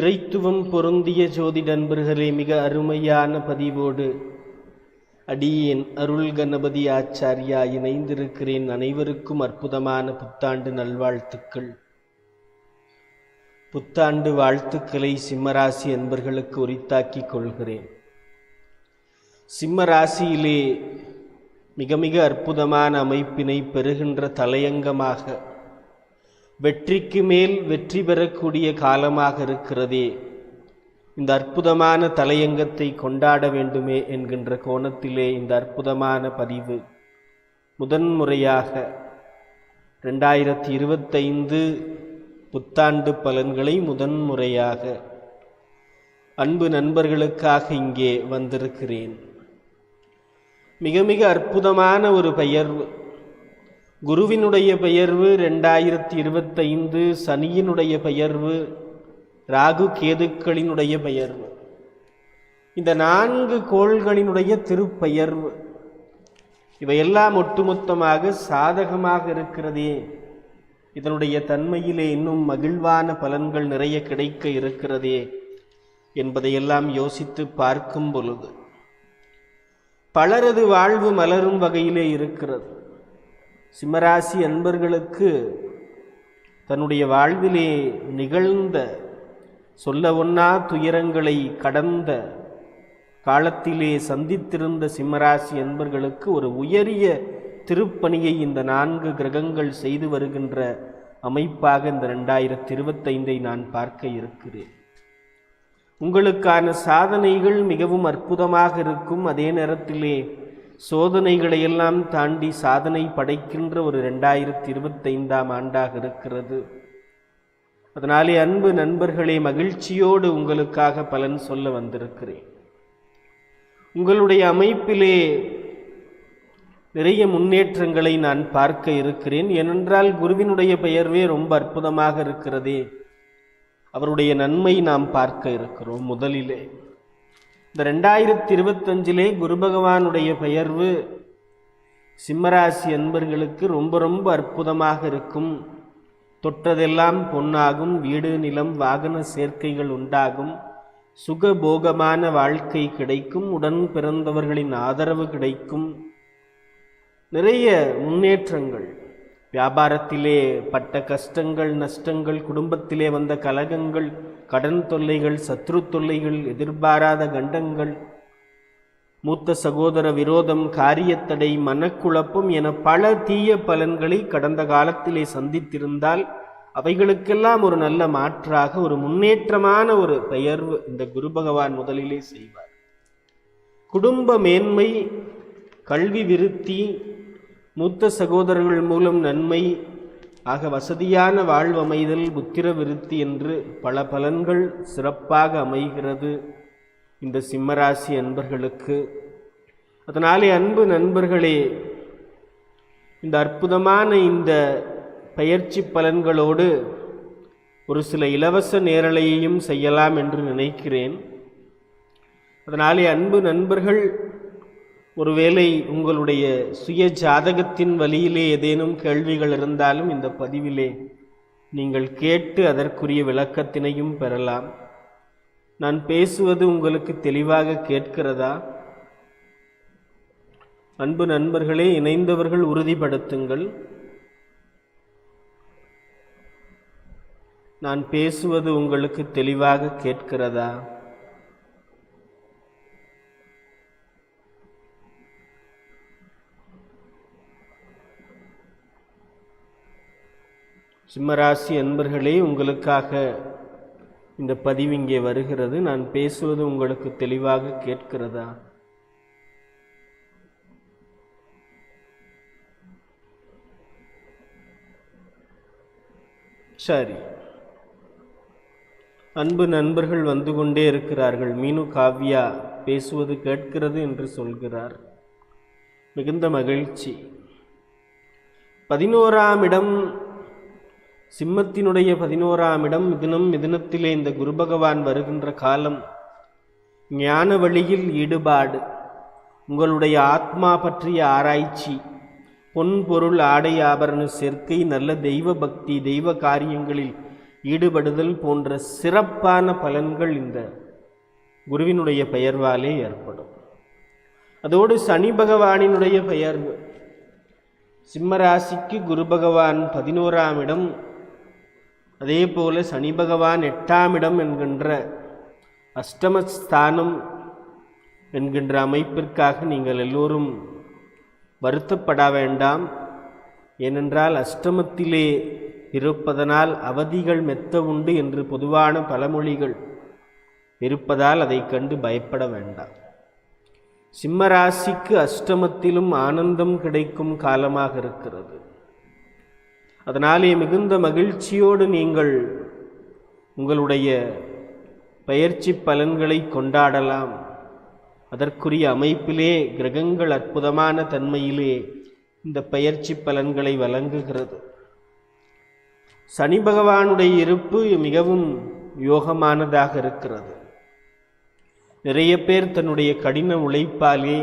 இறைத்துவம் பொருந்திய ஜோதி நண்பர்களே மிக அருமையான பதிவோடு அடியேன் அருள் கணபதி ஆச்சாரியா இணைந்திருக்கிறேன். அனைவருக்கும் அற்புதமான புத்தாண்டு நல்வாழ்த்துக்கள். புத்தாண்டு வாழ்த்துக்களை சிம்மராசி அன்பர்களுக்கு உரித்தாக்கிக் கொள்கிறேன். சிம்ம ராசியிலே மிக மிக அற்புதமான அமைப்பினை பெறுகின்ற தலையங்கமாக வெற்றிக்கு மேல் வெற்றி பெறக்கூடிய காலமாக இருக்கிறதே. இந்த அற்புதமான தலையங்கத்தை கொண்டாட வேண்டுமே என்கின்ற கோணத்திலே இந்த அற்புதமான பதிவு முதன்முறையாக ரெண்டாயிரத்தி இருபத்தைந்து புத்தாண்டு பலன்களை முதன்முறையாக அன்பு நண்பர்களுக்காக இங்கே வந்திருக்கிறேன். மிக மிக அற்புதமான ஒரு பெயர்வு குருவினுடைய பெயர்வு ரெண்டாயிரத்தி இருபத்தைந்து சனியினுடைய பெயர்வு ராகு கேதுக்களினுடைய பெயர்வு. இந்த நான்கு கோள்களினுடைய திருப்பெயர்வு. இவையெல்லாம் ஒட்டுமொத்தமாக சாதகமாக இருக்கிறதே. இதனுடைய தன்மையிலே இன்னும் மகிழ்வான பலன்கள் நிறைய கிடைக்க இருக்கிறதே என்பதையெல்லாம் யோசித்து பார்க்கும் பொழுது. பலரது வாழ்வு மலரும் வகையிலே இருக்கிறது. சிம்மராசி அன்பர்களுக்கு தன்னுடைய வாழ்விலே நிகழ்ந்த சொல்ல ஒன்னா துயரங்களை கடந்த காலத்திலே சந்தித்திருந்த சிம்மராசி அன்பர்களுக்கு ஒரு உயரிய திருப்பணியை இந்த நான்கு கிரகங்கள் செய்து வருகின்ற அமைப்பாக இந்த ரெண்டாயிரத்தி இருபத்தைந்தை நான் பார்க்க இருக்கிறேன். உங்களுக்கான சாதனைகள் மிகவும் அற்புதமாக இருக்கும். அதே நேரத்திலே சோதனைகளை எல்லாம் தாண்டி சாதனை படைக்கின்ற ஒரு ரெண்டாயிரத்தி இருபத்தைந்தாம் ஆண்டாக இருக்கிறது. அதனாலே அன்பு நண்பர்களே மகிழ்ச்சியோடு உங்களுக்காக பலன் சொல்ல வந்திருக்கிறேன். உங்களுடைய அமைப்பிலே நிறைய முன்னேற்றங்களை நான் பார்க்க இருக்கிறேன். ஏனென்றால் குருவினுடைய பெயர்வே ரொம்ப அற்புதமாக இருக்கிறதே. அவருடைய நன்மை நாம் பார்க்க இருக்கிறோம் முதலிலே. இந்த ரெண்டாயிரத்தி இருபத்தஞ்சிலே குரு பகவானுடைய பெயர்வு சிம்மராசி அன்பர்களுக்கு ரொம்ப ரொம்ப அற்புதமாக இருக்கும். தொட்டதெல்லாம் பொன்னாகும் வீடு நிலம் வாகன சேர்க்கைகள் உண்டாகும். சுகபோகமான வாழ்க்கை கிடைக்கும் உடன் பிறந்தவர்களின் ஆதரவு கிடைக்கும். நிறைய முன்னேற்றங்கள். வியாபாரத்திலே பட்ட கஷ்டங்கள் நஷ்டங்கள் குடும்பத்திலே வந்த கலகங்கள் கடன் தொல்லைகள் சத்ரு தொல்லைகள் எதிர்பாராத கண்டங்கள் மூத்த சகோதர விரோதம் காரியத்தடை மனக்குழப்பம் என பல தீய பலன்களை கடந்த காலத்திலே சந்தித்திருந்தால் அவைகளுக்கெல்லாம் ஒரு நல்ல மாற்றாக ஒரு முன்னேற்றமான ஒரு பெயர்வு இந்த குரு பகவான் முதலிலே செய்வார். குடும்ப மேன்மை கல்வி விருத்தி மூத்த சகோதரர்கள் மூலம் நன்மை ஆக வசதியான வாழ்வமைதல் புத்திர விருத்தி என்று பல பலன்கள் சிறப்பாக அமைகிறது இந்த சிம்மராசி அன்பர்களுக்கு. அதனாலே அன்பு நண்பர்களே இந்த அற்புதமான இந்த பயிற்சி பலன்களோடு ஒரு சில இலவச நேரலையையும் செய்யலாம் என்று நினைக்கிறேன். அதனாலே அன்பு நண்பர்கள் ஒருவேளை உங்களுடைய சுய ஜாதகத்தின் வழியிலே ஏதேனும் கேள்விகள் இருந்தாலும் இந்த பதிவிலே நீங்கள் கேட்டு அதற்குரிய விளக்கத்தினையும் பெறலாம். நான் பேசுவது உங்களுக்கு தெளிவாக கேட்கிறதா? அன்பு நண்பர்களே இணைந்தவர்கள் உறுதிப்படுத்துங்கள். நான் பேசுவது உங்களுக்கு தெளிவாக கேட்கிறதா? சிம்மராசி அன்பர்களே உங்களுக்காக இந்த பதிவு இங்கே வருகிறது. நான் பேசுவது உங்களுக்கு தெளிவாக கேட்கிறதா? சரி. அன்பு நண்பர்கள் வந்து கொண்டே இருக்கிறார்கள். மீனு காவ்யா பேசுவது கேட்கிறது என்று சொல்கிறார். மிகுந்த மகிழ்ச்சி. பதினோராம் இடம் சிம்மத்தினுடைய பதினோராம் இடம் மிதுனம் மிதுனத்திலே இந்த குரு பகவான் வருகின்ற காலம். ஞான வழியில் ஈடுபாடு. உங்களுடைய ஆத்மா பற்றிய ஆராய்ச்சி. பொன் பொருள் ஆடை ஆபரண சேர்க்கை நல்ல தெய்வ பக்தி தெய்வ காரியங்களில் ஈடுபடுதல் போன்ற சிறப்பான பலன்கள் இந்த குருவினுடைய பெயர்வாலே ஏற்படும். அதோடு சனி பகவானினுடைய பெயர்வு. சிம்மராசிக்கு குரு பகவான் பதினோராம் இடம் அதே போல சனி பகவான் எட்டாம் இடம் என்கின்ற அஷ்டமஸ்தானம் என்கின்ற அமைப்பிற்காக நீங்கள் எல்லோரும் வருத்தப்பட வேண்டாம். ஏனென்றால் அஷ்டமத்திலே இருப்பதனால் அவதிகள் மெத்த உண்டு என்று பொதுவான பழமொழிகள் இருப்பதால் அதை கண்டு பயப்பட வேண்டாம். சிம்மராசிக்கு அஷ்டமத்திலும் ஆனந்தம் கிடைக்கும் காலமாக இருக்கிறது. அதனாலே மிகுந்த மகிழ்ச்சியோடு நீங்கள் உங்களுடைய பயிற்சி பலன்களை கொண்டாடலாம். அதற்குரிய அமைப்பிலே கிரகங்கள் அற்புதமான தன்மையிலே இந்த பயிற்சி பலன்களை வழங்குகிறது. சனி பகவானுடைய இருப்பு மிகவும் யோகமானதாக இருக்கிறது. நிறைய பேர் தன்னுடைய கடின உழைப்பாலே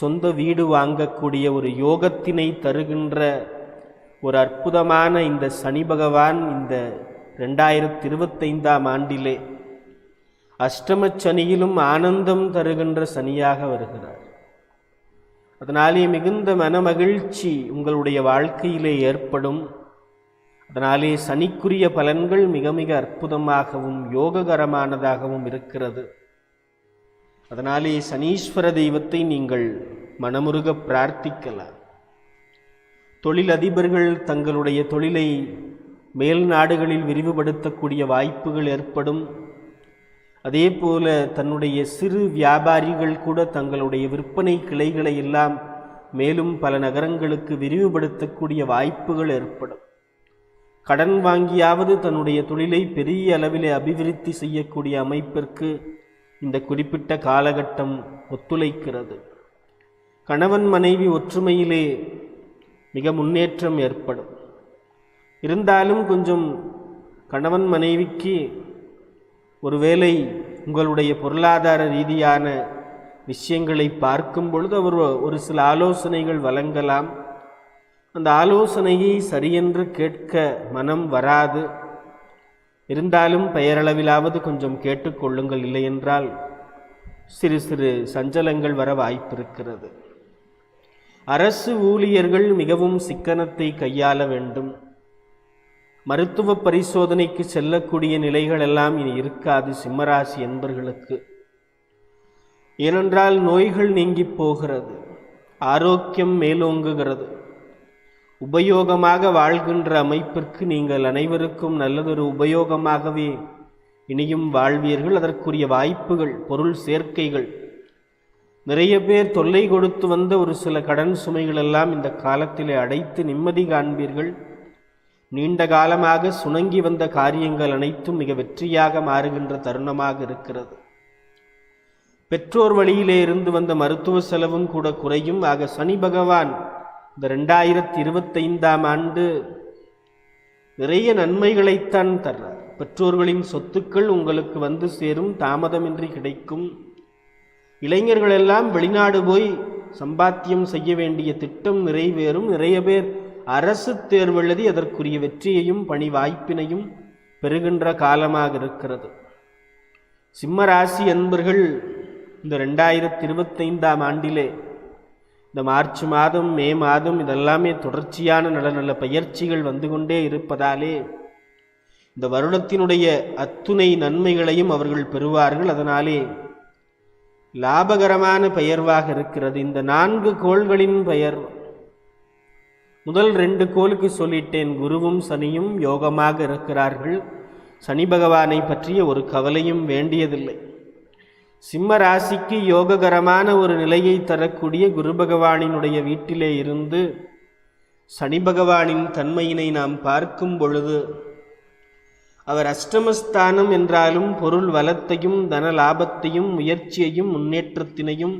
சொந்த வீடு வாங்கக்கூடிய ஒரு யோகத்தினை தருகின்ற ஒரு அற்புதமான இந்த சனி பகவான் இந்த ரெண்டாயிரத்தி இருபத்தைந்தாம் ஆண்டிலே அஷ்டம சனியிலும் ஆனந்தம் தருகின்ற சனியாக வருகிறார். அதனாலே மிகுந்த மனமகிழ்ச்சி உங்களுடைய வாழ்க்கையிலே ஏற்படும். அதனாலே சனிக்குரிய பலன்கள் மிக மிக அற்புதமாகவும் யோககரமானதாகவும் இருக்கிறது. அதனாலே சனீஸ்வர தெய்வத்தை நீங்கள் மனமுருக பிரார்த்திக்கலாம். தொழிலதிபர்கள் தங்களுடைய தொழிலை மேல் நாடுகளில் விரிவுபடுத்தக்கூடிய வாய்ப்புகள் ஏற்படும். அதே போல தன்னுடைய சிறு வியாபாரிகள் கூட தங்களுடைய விற்பனை கிளைகளை எல்லாம் மேலும் பல நகரங்களுக்கு விரிவுபடுத்தக்கூடிய வாய்ப்புகள் ஏற்படும். கடன் வாங்கியாவது தன்னுடைய தொழிலை பெரிய அளவிலே அபிவிருத்தி செய்யக்கூடிய அமைப்பிற்கு இந்த குறிப்பிட்ட காலகட்டம் ஒத்துழைக்கிறது. கணவன் மனைவி ஒற்றுமையிலே மிக முன்னேற்றம் ஏற்படும். இருந்தாலும் கொஞ்சம் கணவன் மனைவிக்கு ஒருவேளை உங்களுடைய பொருளாதார ரீதியான விஷயங்களை பார்க்கும் பொழுது அவர் ஒரு சில ஆலோசனைகள் வழங்கலாம். அந்த ஆலோசனையை சரியென்று கேட்க மனம் வராது. இருந்தாலும் பெயரளவிலாவது கொஞ்சம் கேட்டுக்கொள்ளுங்கள் இல்லையென்றால் சிறு சிறு சஞ்சலங்கள் வர வாய்ப்பிருக்கிறது. அரசு ஊழியர்கள் மிகவும் சிக்கனத்தை கையாள வேண்டும். மருத்துவ பரிசோதனைக்கு செல்லக்கூடிய நிலைகள் எல்லாம் இனி இருக்காது சிம்மராசி என்பர்களுக்கு. ஏனென்றால் நோய்கள் நீங்கி போகிறது ஆரோக்கியம் மேலோங்குகிறது. உபயோகமாக வாழ்கின்ற அமைப்பிற்கு நீங்கள் அனைவருக்கும் நல்லதொரு உபயோகமாகவே இனியும் வாழ்வீர்கள். அதற்குரிய வாய்ப்புகள் பொருள் சேர்க்கைகள் நிறைய பேர் தொல்லை கொடுத்து வந்த ஒரு சில கடன் சுமைகள் எல்லாம் இந்த காலத்திலே அடைத்து நிம்மதி காண்பீர்கள். நீண்ட காலமாக சுணங்கி வந்த காரியங்கள் அனைத்தும் மிக வெற்றியாக மாறுகின்ற தருணமாக இருக்கிறது. பெற்றோர் வழியிலே இருந்து வந்த மருத்துவ செலவும் கூட குறையும். ஆக சனி பகவான் இந்த ரெண்டாயிரத்தி இருபத்தைந்தாம் ஆண்டு நிறைய நன்மைகளைத்தான் தர்றார். பெற்றோர்களின் சொத்துக்கள் உங்களுக்கு வந்து சேரும் தாமதமின்றி கிடைக்கும். இளைஞர்கள் எல்லாம் வெளிநாடு போய் சம்பாத்தியம் செய்ய வேண்டிய திட்டம் நிறைவேறும். நிறைய பேர் அரசு தேர்வு எழுதி அதற்குரிய வெற்றியையும் பணி வாய்ப்பினையும் பெறுகின்ற காலமாக இருக்கிறது. சிம்ம ராசி அன்பர்கள் இந்த ரெண்டாயிரத்தி இருபத்தைந்தாம் ஆண்டிலே இந்த மார்ச் மாதம் மே மாதம் இதெல்லாமே தொடர்ச்சியான நல்ல நல்ல பயிற்சிகள் வந்து கொண்டே இருப்பதாலே இந்த வருடத்தினுடைய அத்துணை நன்மைகளையும் அவர்கள் பெறுவார்கள். அதனாலே லாபகரமான பெயர்வாக இருக்கிறது. இந்த நான்கு கோள்களின் பெயர். முதல் ரெண்டு கோளுக்கு சொல்லிட்டேன். குருவும் சனியும் யோகமாக இருக்கிறார்கள். சனி பகவானை பற்றிய ஒரு கவலையும் வேண்டியதில்லை. சிம்ம ராசிக்கு யோககரமான ஒரு நிலையை தரக்கூடிய குரு பகவானினுடைய வீட்டிலே இருந்து சனி பகவானின் தன்மையினை நாம் பார்க்கும் பொழுது அவர் அஷ்டமஸ்தானம் என்றாலும் பொருள் வளத்தையும் தன லாபத்தையும் முயற்சியையும் முன்னேற்றத்தினையும்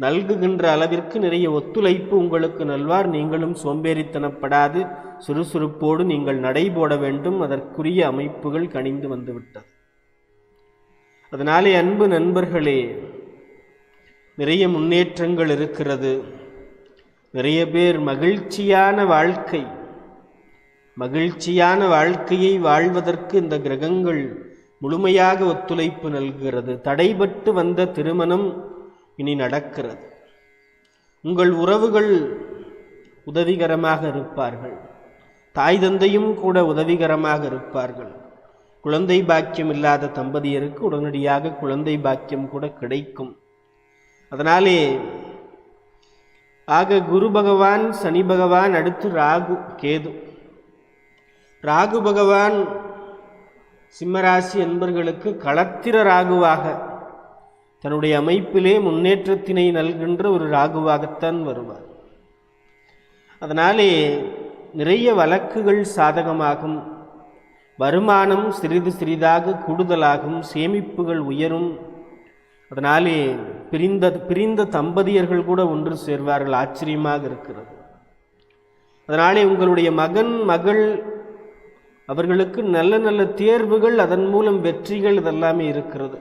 நல்குகின்ற அளவிற்கு நிறைய ஒத்துழைப்பு உங்களுக்கு நல்வார். நீங்களும் சோம்பேறித்தனப்படாது சுறுசுறுப்போடு நீங்கள் நடைபோட வேண்டும். அதற்குரிய அமைப்புகள் கனிந்து வந்துவிட்டது. அதனாலே அன்பு நண்பர்களே நிறைய முன்னேற்றங்கள் இருக்கிறது. நிறைய பேர் மகிழ்ச்சியான வாழ்க்கை மகிழ்ச்சியான வாழ்க்கையை வாழ்வதற்கு இந்த கிரகங்கள் முழுமையாக ஒத்துழைப்பு நல்கிறது. தடைபட்டு வந்த திருமணம் இனி நடக்கிறது. உங்கள் உறவுகள் உதவிகரமாக இருப்பார்கள். தாய் தந்தையும் கூட உதவிகரமாக இருப்பார்கள். குழந்தை பாக்கியம் இல்லாத தம்பதியருக்கு உடனடியாக குழந்தை பாக்கியம் கூட கிடைக்கும். அதனாலே ஆக குரு பகவான் சனி பகவான் அடுத்து ராகு கேது. ராகு பகவான் சிம்மராசி என்பர்களுக்கு களத்திர ராகுவாக தன்னுடைய அமைப்பிலே முன்னேற்றத்தினை நல்கின்ற ஒரு ராகுவாகத்தான் வருவார். அதனாலே நிறைய வழக்குகள் சாதகமாகும். வருமானம் சிறிது சிறிதாக கூடுதலாகும். சேமிப்புகள் உயரும். அதனாலே பிரிந்த பிரிந்த தம்பதியர்கள் கூட ஒன்று சேர்வார்கள். ஆச்சரியமாக இருக்கிறது. அதனாலே உங்களுடைய மகன் மகள் அவர்களுக்கு நல்ல நல்ல தேர்வுகள் அதன் மூலம் வெற்றிகள் இதெல்லாமே இருக்கிறது.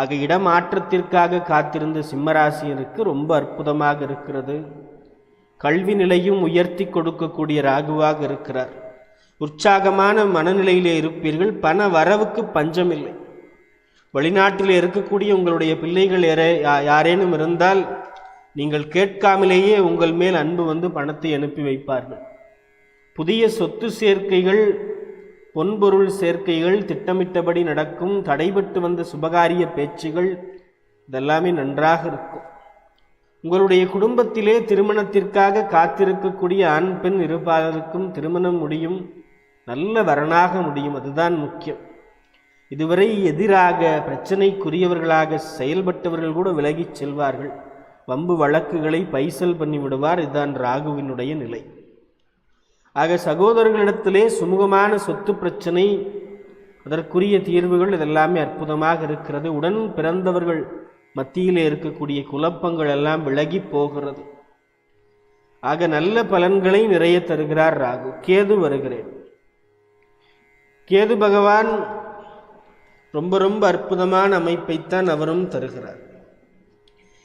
ஆக இடம் மாற்றத்திற்காக காத்திருந்த சிம்மராசியருக்கு ரொம்ப அற்புதமாக இருக்கிறது. கல்வி நிலையும் உயர்த்தி கொடுக்கக்கூடிய ராகுவாக இருக்கிறார். உற்சாகமான மனநிலையிலே இருப்பீர்கள் பண வரவுக்கு பஞ்சமில்லை. வெளிநாட்டில் இருக்கக்கூடிய உங்களுடைய பிள்ளைகள் யாரேனும் இருந்தால் நீங்கள் கேட்காமலேயே உங்கள் மேல் அன்பு வந்து பணத்தை அனுப்பி வைப்பார்கள். புதிய சொத்து சேர்க்கைகள் பொன்பொருள் சேர்க்கைகள் திட்டமிட்டபடி நடக்கும் தடைபட்டு வந்த சுபகாரிய பேச்சுகள் இதெல்லாமே நன்றாக இருக்கும். உங்களுடைய குடும்பத்திலே திருமணத்திற்காக காத்திருக்கக்கூடிய ஆண் பெண் இருப்பாளருக்கும் திருமணம் முடியும். நல்ல வரனாக முடியும். அதுதான் முக்கியம். இதுவரை எதிராக பிரச்சனைக்குரியவர்களாக செயல்பட்டவர்கள் கூட விலகிச் செல்வார்கள். வம்பு வழக்குகளை பைசல் பண்ணிவிடுவார். இதுதான் ராகுவினுடைய நிலை. ஆக சகோதரர்களிடத்திலே சுமூகமான சொத்து பிரச்சனை அதற்குரிய தீர்வுகள் இதெல்லாமே அற்புதமாக இருக்கிறது. உடன் பிறந்தவர்கள் மத்தியிலே இருக்கக்கூடிய குழப்பங்கள் எல்லாம் விலகி போகிறது. ஆக நல்ல பலன்களை நிறைய தருகிறார் ராகு. கேது வருகிறேன். கேது பகவான் ரொம்ப ரொம்ப அற்புதமான அமைப்பைத்தான் அவரும் தருகிறார்.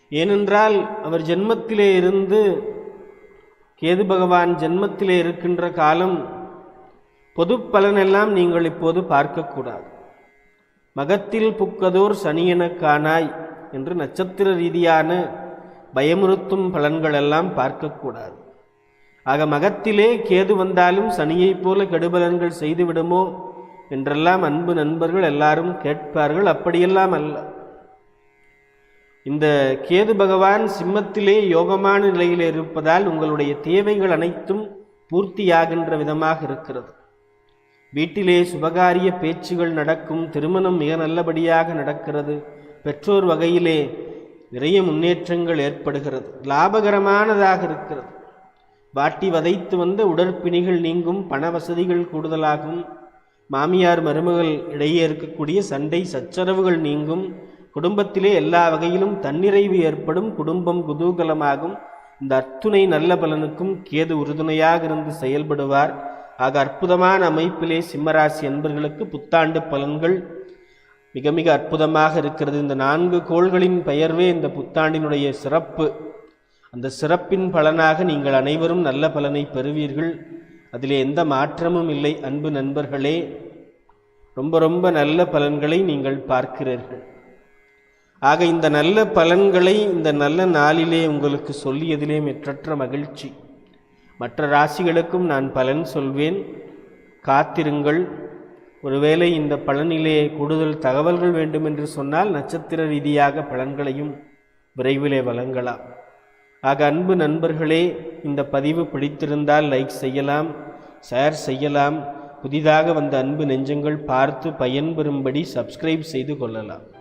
ஏனென்றால் அவர் ஜென்மத்திலே இருந்து கேது பகவான் ஜென்மத்திலே இருக்கின்ற காலம் பொது பலனெல்லாம் நீங்கள் இப்போது பார்க்கக்கூடாது. மகத்தில் புக்கதோர் சனியென காணாய் என்று நட்சத்திர ரீதியான பயமுறுத்தும் பலன்களெல்லாம் பார்க்கக்கூடாது. ஆக மகத்திலே கேது வந்தாலும் சனியைப் போல கெடுபலன்கள் செய்துவிடுமோ என்றெல்லாம் அன்பு நண்பர்கள் எல்லாரும் கேட்பார்கள். அப்படியெல்லாம் அல்ல. இந்த கேது பகவான் சிம்மத்திலே யோகமான நிலையில் இருப்பதால் உங்களுடைய தேவைகள் அனைத்தும் பூர்த்தியாகின்ற விதமாக இருக்கிறது. வீட்டிலே சுபகாரிய பேச்சுகள் நடக்கும் திருமணம் மிக நல்லபடியாக நடக்கிறது. பெற்றோர் வகையிலே நிறைய முன்னேற்றங்கள் ஏற்படுகிறது. லாபகரமானதாக இருக்கிறது. வாட்டி வதைத்து வந்த உடற்பிணிகள் நீங்கும் பண வசதிகள் கூடுதலாகும். மாமியார் மருமகள் இடையே இருக்கக்கூடிய சண்டை சச்சரவுகள் நீங்கும். குடும்பத்திலே எல்லா வகையிலும் தன்னிறைவு ஏற்படும் குடும்பம் குதூகலமாகும். இந்த அத்துணை நல்ல பலனுக்கும் கேது உறுதுணையாக இருந்து செயல்படுவார். ஆக அற்புதமான அமைப்பிலே சிம்மராசி அன்பர்களுக்கு புத்தாண்டு பலன்கள் மிக மிக அற்புதமாக இருக்கிறது. இந்த நான்கு கோள்களின் பெயர்வே இந்த புத்தாண்டினுடைய சிறப்பு. அந்த சிறப்பின் பலனாக நீங்கள் அனைவரும் நல்ல பலனை பெறுவீர்கள். அதிலே எந்த மாற்றமும் இல்லை. அன்பு நண்பர்களே ரொம்ப ரொம்ப நல்ல பலன்களை நீங்கள் பார்க்கிறீர்கள். ஆக இந்த நல்ல பலன்களை இந்த நல்ல நாளிலே உங்களுக்கு சொல்லியதிலே மெற்றற்ற மகிழ்ச்சி. மற்ற ராசிகளுக்கும் நான் பலன் சொல்வேன். காத்திருங்கள். ஒருவேளை இந்த பலனிலே கூடுதல் தகவல்கள் வேண்டும் என்று சொன்னால் நட்சத்திர ரீதியாக பலன்களையும் விரைவிலே வழங்கலாம். ஆக அன்பு நண்பர்களே இந்த பதிவு பிடித்திருந்தால் லைக் செய்யலாம் ஷேர் செய்யலாம். புதிதாக வந்த அன்பு நெஞ்சங்கள் பார்த்து பயன்பெறும்படி சப்ஸ்கிரைப் செய்து கொள்ளலாம்.